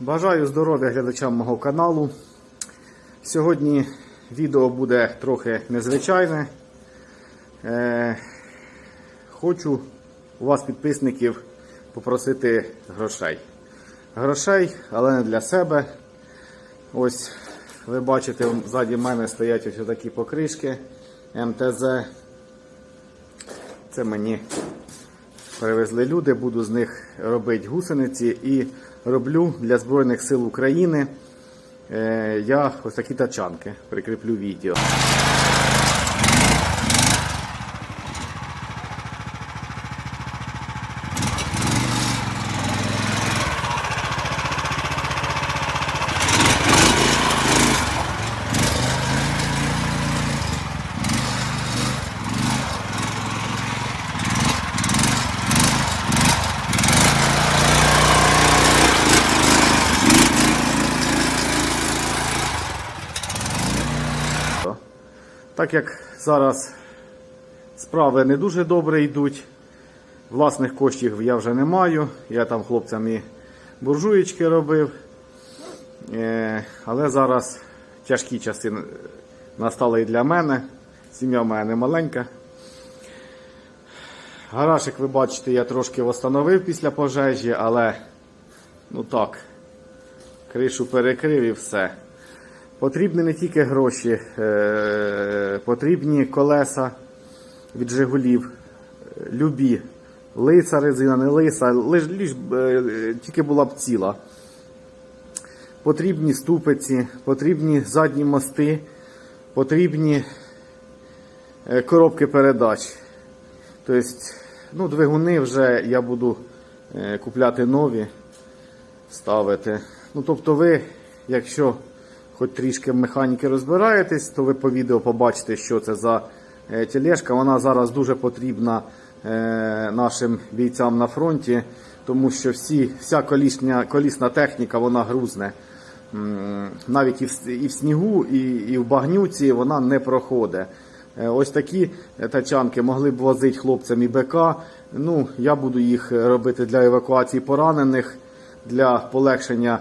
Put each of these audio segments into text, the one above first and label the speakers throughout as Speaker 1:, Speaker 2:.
Speaker 1: Бажаю здоров'я глядачам мого каналу. Сьогодні відео буде трохи незвичайне. Е, хочу у вас, підписників, попросити грошей. Грошей, але не для себе. Ось ви бачите, ззаді мене стоять ось такі покришки МТЗ. Це мені привезли люди, буду з них робити гусениці і роблю для Збройних сил України. Е, я ось такі тачанки прикріплю відео. Так як зараз справи не дуже добре йдуть, власних коштів я вже не маю. Я там хлопцям і буржуєчки робив. Е, Але зараз тяжкі часи настали і для мене. Сім'я в мене не маленька. Гаражик, ви бачите, я трошки встановив після пожежі, але ну так, кришу перекрив і все. Потрібні не тільки гроші, е, потрібні колеса від Жигулів, любі. Лиса резина, не лиса, лиш, лиш, е, тільки була б ціла. Потрібні ступиці, потрібні задні мости, потрібні е, коробки передач. Тобто, ну, двигуни вже я буду купляти нові, ставити. Ну, тобто ви, якщо хоч трішки в механіки розбираєтесь, то ви по відео побачите, що це за е, тележка. Вона зараз дуже потрібна е, нашим бійцям на фронті, тому що всі, вся колісня, колісна техніка вона грузне. Навіть і в, і в снігу, і, і в багнюці вона не проходить. Е, Ось такі тачанки могли б возити хлопцям і БК. Ну, я буду їх робити для евакуації поранених, для полегшення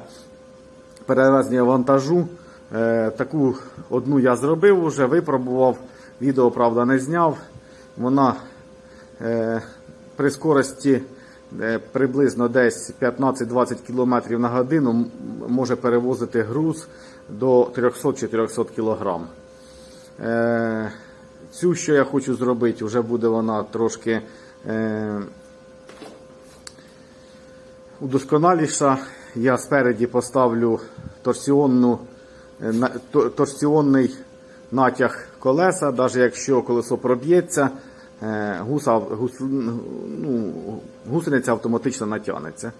Speaker 1: перевезення вантажу. Е, Таку одну я зробив вже, випробував. Відео, правда, не зняв. Вона е, при скорості е, приблизно десь 15-20 км на годину може перевозити груз до 300-400 кг. Цю, що я хочу зробити, вже буде вона трошки удосконаліша. Я спереді поставлю торсіонну, торсіонний натяг колеса, навіть якщо колесо проб'ється, е, гуса, гус, ну, гусениця автоматично натягнеться.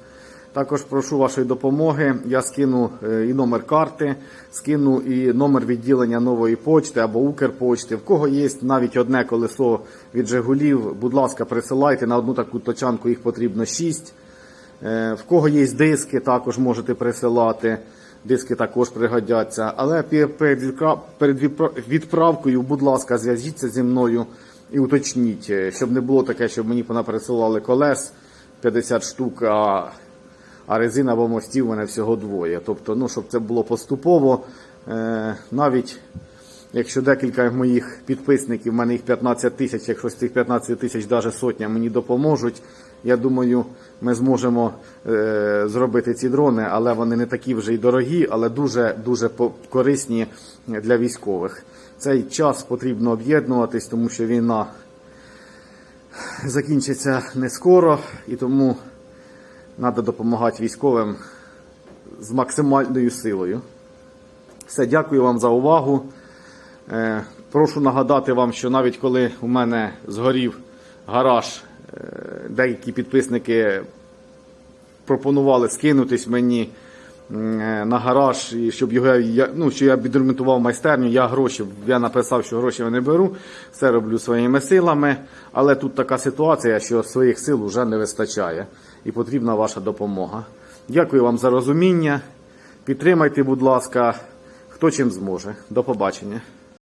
Speaker 1: Також прошу вашої допомоги. Я скину е, і номер карти, скину і номер відділення нової почти або Укрпочти. В кого є навіть одне колесо від Жигулів, будь ласка, присилайте на одну таку точанку, їх потрібно 6. Е, В кого є диски, також можете присилати. Диски також пригодяться. Але перед відправкою, будь ласка, зв'яжіться зі мною і уточніть, е, щоб не було таке, щоб мені присилали колес 50 штук, а, резина або мостів у мене всього двоє. Тобто, ну, щоб це було поступово. Е, Навіть Якщо декілька моїх підписників, в мене їх 15 тисяч, якщо з цих 15 тисяч навіть сотня мені допоможуть, я думаю, ми зможемо е, зробити ці дрони, але вони не такі вже й дорогі, але дуже дуже корисні для військових. Цей час потрібно об'єднуватись, тому що війна закінчиться не скоро, і тому треба допомагати військовим з максимальною силою. Все, дякую вам за увагу. Е, Прошу нагадати вам, що навіть коли у мене згорів гараж, деякі підписники пропонували скинутись мені е, на гараж, щоб його я, ну, що я відремонтував майстерню, я гроші, я написав, що гроші я не беру, все роблю своїми силами. Але тут така ситуація, що своїх сил вже не вистачає і потрібна ваша допомога. Дякую вам за розуміння. Підтримайте, будь ласка, хто чим зможе. До побачення.